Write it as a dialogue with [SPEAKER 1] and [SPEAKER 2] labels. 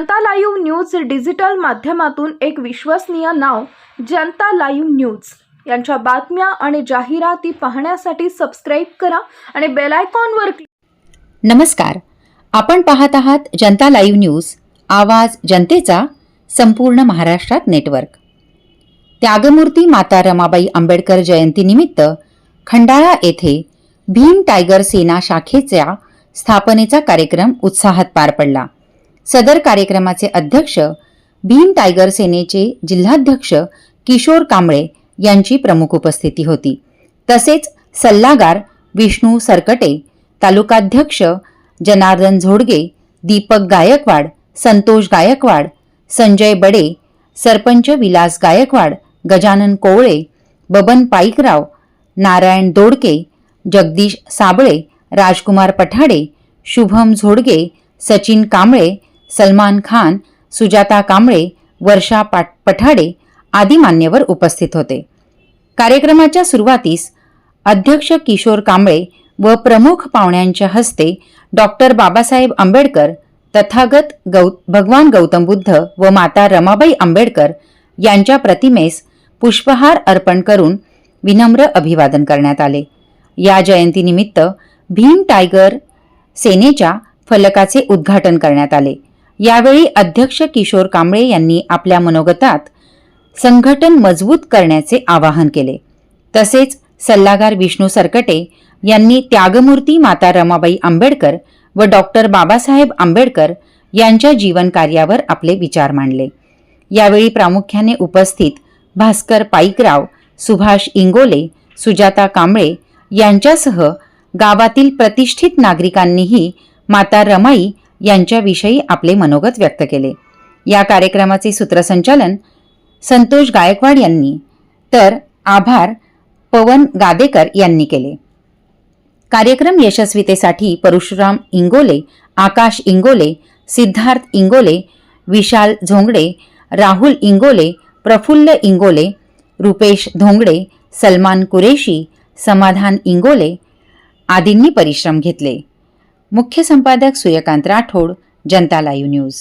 [SPEAKER 1] जनता live news digital माध्यमातून एक विश्वसनीय नाव जनता लाईव्ह न्यूज. यांच्या बातम्या आणि जाहिराती पाहण्यासाठी सबस्क्राईब करा आणि बेलायकॉनवर क्लिक
[SPEAKER 2] नमस्कार. आपण पाहत आहात जनता लाईव्ह न्यूज आवाज जनतेचा संपूर्ण महाराष्ट्रात नेटवर्क. त्यागमूर्ती माता रमाबाई आंबेडकर जयंतीनिमित्त खंडाळा येथे भीम टायगर सेना शाखेच्या स्थापनेचा कार्यक्रम उत्साहात पार पडला. सदर कार्यक्रमाचे अध्यक्ष भीम टायगर सेनेचे जिल्हाध्यक्ष किशोर कांबळे यांची प्रमुख उपस्थिती होती. तसेच सल्लागार विष्णू सरकटे तालुकाध्यक्ष जनार्दन झोडगे दीपक गायकवाड संतोष गायकवाड संजय बडे सरपंच विलास गायकवाड गजानन कोवळे बबन पाईकराव नारायण दोडके जगदीश साबळे राजकुमार पठाडे शुभम झोडगे सचिन कांबळे सलमान खान सुजाता कांबळे वर्षा पाट पठाडे आदी मान्यवर उपस्थित होते. कार्यक्रमाच्या सुरुवातीस अध्यक्ष किशोर कांबळे व प्रमुख पाहुण्यांच्या हस्ते डॉक्टर बाबासाहेब आंबेडकर तथागत गौ भगवान गौतम बुद्ध व माता रमाबाई आंबेडकर यांच्या प्रतिमेस पुष्पहार अर्पण करून विनम्र अभिवादन करण्यात आले. या जयंतीनिमित्त भीम टायगर सेनेच्या फलकाचे उद्घाटन करण्यात आले. यावेळी अध्यक्ष किशोर कांबळे यांनी आपल्या मनोगतात संघटन मजबूत करण्याचे आवाहन केले. तसेच सल्लागार विष्णू सरकटे यांनी त्यागमूर्ती माता रमाबाई आंबेडकर व डॉक्टर बाबासाहेब आंबेडकर यांच्या जीवनकार्यावर आपले विचार मांडले. यावेळी प्रामुख्याने उपस्थित भास्कर पाईकराव सुभाष इंगोले सुजाता कांबळे यांच्यासह गावातील प्रतिष्ठित नागरिकांनीही माता रमाई यांच्याविषयी आपले मनोगत व्यक्त केले. या कार्यक्रमाचे सूत्रसंचालन संतोष गायकवाड यांनी. तर आभार पवन गादेकर यांनी केले. कार्यक्रम यशस्वीतेसाठी परशुराम इंगोले आकाश इंगोले सिद्धार्थ इंगोले विशाल झोंगडे राहुल इंगोले प्रफुल्ल इंगोले रुपेश धोंगडे सलमान कुरेशी समाधान इंगोले आदींनी परिश्रम घेतले. मुख्य संपादक सूर्यकांत राठोड जनता लाईव्ह न्यूज.